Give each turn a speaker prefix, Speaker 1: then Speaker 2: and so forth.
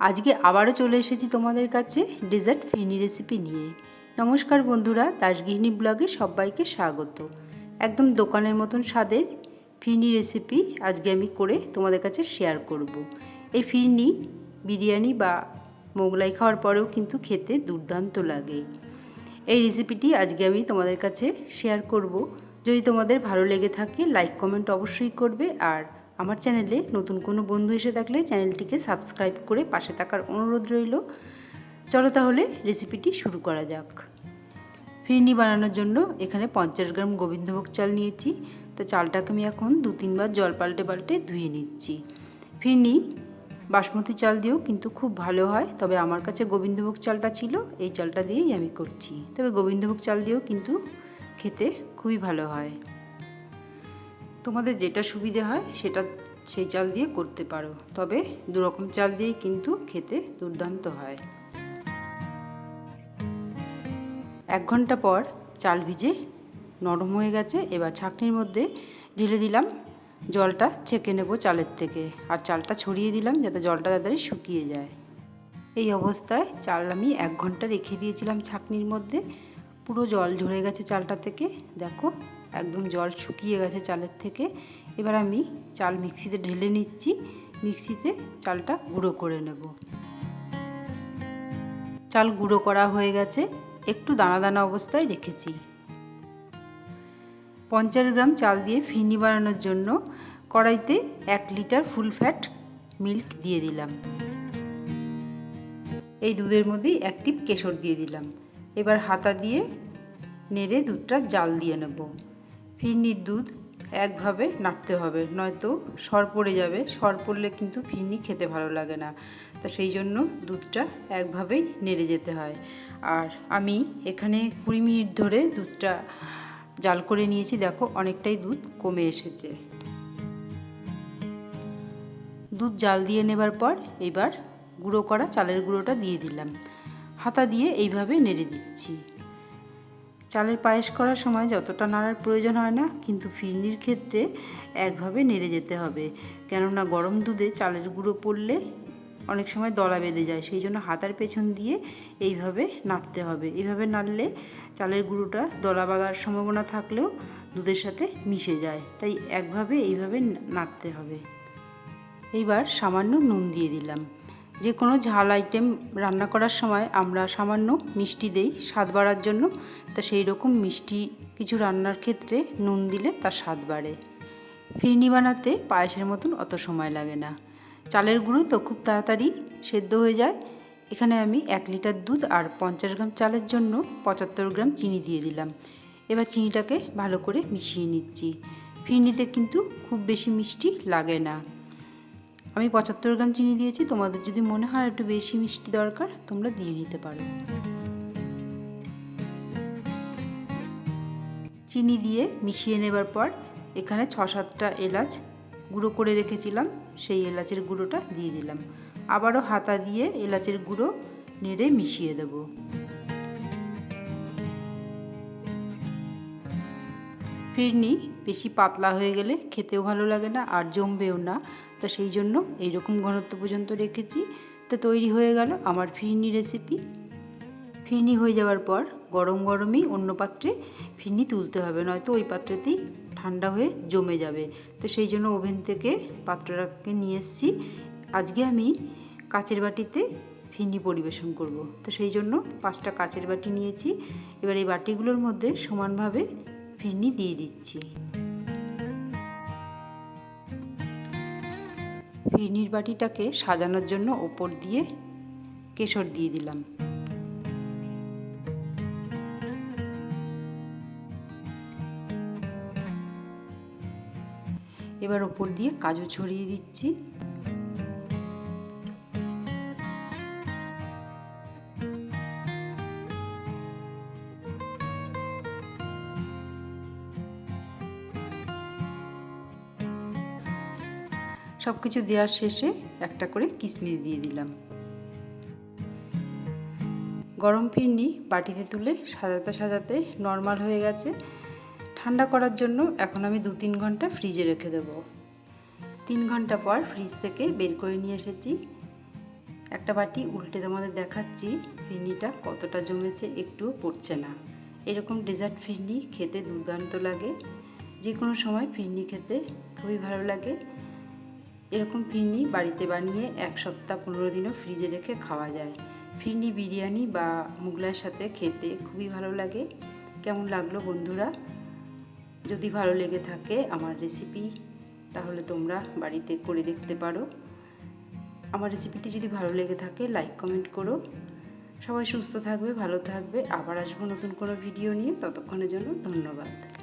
Speaker 1: আজকে আবারও চলে এসেছি তোমাদের কাছে ডেজার্ট ফিনি রেসিপি নিয়ে। নমস্কার বন্ধুরা, দাসগৃহিণী ব্লগে সবাইকে স্বাগত। একদম দোকানের মতন স্বাদের ফিরনি রেসিপি আজকে আমি করে তোমাদের কাছে শেয়ার করব। এই ফিরনি বিরিয়ানি বা মোগলাই খাওয়ার পরেও কিন্তু খেতে দুর্দান্ত লাগে। এই রেসিপিটি আজকে আমি তোমাদের কাছে শেয়ার করব। যদি তোমাদের ভালো লেগে থাকে লাইক কমেন্ট অবশ্যই করবে আর আমার চ্যানেলে নতুন কোনো বন্ধু এসে থাকলে চ্যানেলটিকে সাবস্ক্রাইব করে পাশে থাকার অনুরোধ রইল। চলো তাহলে রেসিপিটি শুরু করা যাক। ফিরনি বানানোর জন্য এখানে পঞ্চাশ গ্রাম গোবিন্দভোগ চাল নিয়েছি। তো চালটাকে আমি এখন দু তিনবার জল পাল্টে পাল্টে ধুয়ে নিচ্ছি। ফিরনি বাসমতি চাল দিয়েও কিন্তু খুব ভালো হয়, তবে আমার কাছে গোবিন্দভোগ চালটা ছিল, এই চালটা দিয়েই আমি করছি। তবে গোবিন্দভোগ চাল দিয়েও কিন্তু খেতে খুবই ভালো হয়। তোমাদের যেটা সুবিধে হয়, সেটা সেই চাল দিয়ে করতে পারো। তবে দুরকম চাল দিয়েই কিন্তু খেতে দুর্দান্ত হয়। এক ঘণ্টা পর চাল ভিজে নরম হয়ে গেছে। এবার ছাঁকনির মধ্যে ঢেলে দিলাম। জলটা ছেঁকে নেব চালের থেকে। আর চালটা ছড়িয়ে দিলাম যাতে জলটা তাড়াতাড়ি শুকিয়ে যায়। এই অবস্থায় চাল আমি এক ঘণ্টা রেখে দিয়েছিলাম ছাঁকনির মধ্যে। পুরো জল ঝরে গেছে চালটা থেকে। দেখো একদম জল শুকিয়ে গেছে চালের থেকে। এবার আমি চাল মিক্সিতে ঢেলে নিচ্ছি। মিক্সিতে চালটা গুঁড়ো করে নেব। চাল গুঁড়ো করা হয়ে গেছে। একটু দানা দানা অবস্থায় রেখেছি। পঞ্চাশ গ্রাম চাল দিয়ে ফিরনি বানানোর জন্য কড়াইতে এক লিটার ফুল ফ্যাট মিল্ক দিয়ে দিলাম। এই দুধের মধ্যেই এক টিপ কেশর দিয়ে দিলাম। এবার হাতা দিয়ে নেড়ে দুধটা জাল দিয়ে নেব। ফিরনির দুধ একভাবে নাড়তে হবে, নয়তো সর পড়ে যাবে। সর পড়লে কিন্তু ফিরনি খেতে ভালো লাগে না। তা সেই জন্য দুধটা একভাবেই নেড়ে যেতে হয়। আর আমি এখানে কুড়ি মিনিট ধরে দুধটা জাল করে নিয়েছি। দেখো অনেকটাই দুধ কমে এসেছে। দুধ জাল দিয়ে নেবার পর এবার গুঁড়ো করা চালের গুঁড়োটা দিয়ে দিলাম। হাতা দিয়ে এইভাবে নেড়ে দিচ্ছি। চালের পায়েস করার সময় যতটা নাড়ার প্রয়োজন হয় না, কিন্তু ফিরনির ক্ষেত্রে একভাবে নেড়ে যেতে হবে। কেননা গরম দুধে চালের গুঁড়ো পড়লে অনেক সময় দলা বেঁধে যায়, সেই জন্য হাতার পেছন দিয়ে এইভাবে নাড়তে হবে। এইভাবে নাড়লে চালের গুঁড়োটা দলা বাঁধার সম্ভাবনা থাকলেও দুধের সাথে মিশে যায়, তাই একভাবে এইভাবে নাড়তে হবে। এইবার সামান্য নুন দিয়ে দিলাম। যে কোনো ঝাল আইটেম রান্না করার সময় আমরা সামান্য মিষ্টি দেই স্বাদ বাড়ার জন্য। তা সেই রকম মিষ্টি কিছু রান্নার ক্ষেত্রে নুন দিলে তার স্বাদ বাড়ে। ফিরনি বানাতে পায়েসের মতন অত সময় লাগে না। চালের গুঁড়ো তো খুব তাড়াতাড়ি সেদ্ধ হয়ে যায়। এখানে আমি এক লিটার দুধ আর পঞ্চাশ গ্রাম চালের জন্য পঁচাত্তর গ্রাম চিনি দিয়ে দিলাম। এবার চিনিটাকে ভালো করে মিশিয়ে নিচ্ছি। ফিরনিতে কিন্তু খুব বেশি মিষ্টি লাগে না। আমি পঁচাত্তর গ্রাম চিনি দিয়েছি, তোমাদের যদি মনে হয় একটু বেশি মিষ্টি দরকার, তোমরা দিয়ে নিতে পারো। চিনি দিয়ে মিশিয়ে নেবার পর, এখানে ছ সাতটা এলাচ গুঁড়ো করে রেখেছিলাম, সেই এলাচের গুঁড়োটা দিয়ে দিলাম। আবারও হাতা দিয়ে এলাচের গুঁড়ো নেড়ে মিশিয়ে দেব। ফিরনি বেশি পাতলা হয়ে গেলে খেতেও ভালো লাগে না আর জমবেও না। তো সেই জন্য এইরকম ঘনত্ব পর্যন্ত রেখেছি। তো তৈরি হয়ে গেল আমার ফিরনি রেসিপি ফিরনি হয়ে যাওয়ার পর গরম গরমই অন্য পাত্রে ফিরনি তুলতে হবে, নয়তো ওই পাত্রেতেই ঠান্ডা হয়ে জমে যাবে। তো সেই জন্য ওভেন থেকে পাত্রটাকে নিয়ে এসেছি। আজকে আমি কাচের বাটিতে ফিরনি পরিবেশন করব। তো সেই জন্য পাঁচটা কাচের বাটি নিয়েছি। এবার এই বাটিগুলোর মধ্যে সমানভাবে ফিরনি দিয়ে দিচ্ছি। ফিরনির বাটিটাকে সাজানোর জন্য ওপর দিয়ে কেশর দিয়ে দিলাম। এবার ওপর দিয়ে কাজু ছড়িয়ে দিচ্ছি। সব কিছু দেওয়ার শেষে একটা করে কিশমিশ দিয়ে দিলাম। গরম ফিরনি বাটিতে তুলে সাজাতে সাজাতে নর্মাল হয়ে গেছে। ঠান্ডা করার জন্য এখন আমি দু তিন ঘণ্টা ফ্রিজে রেখে দেবো। তিন ঘণ্টা পর ফ্রিজ থেকে বের করে নিয়ে এসেছি। একটা বাটি উল্টে তোমাদের দেখাচ্ছি, ফিরনিটা কতটা জমেছে একটুও পড়ছে না। এরকম ডেজার্ট ফিরনি খেতে দুর্দান্ত লাগে। যে কোনো সময় ফিরনি খেতে খুবই ভালো লাগে। এরকম ফিরনি বাড়িতে বানিয়ে এক সপ্তাহ পনেরো দিনও ফ্রিজে রেখে খাওয়া যায়। ফিরনি বিরিয়ানি বা মুগলার সাথে খেতে খুবই ভালো লাগে। কেমন লাগল বন্ধুরা? যদি ভালো লেগে থাকে আমার রেসিপি তাহলে তোমরা বাড়িতে করে দেখতে পারো। আমার রেসিপিটি যদি ভালো লেগে থাকে লাইক কমেন্ট করো। সবাই সুস্থ থাকবে, ভালো থাকবে। আবার আসব নতুন কোনো ভিডিও নিয়ে। ততক্ষণের জন্য ধন্যবাদ।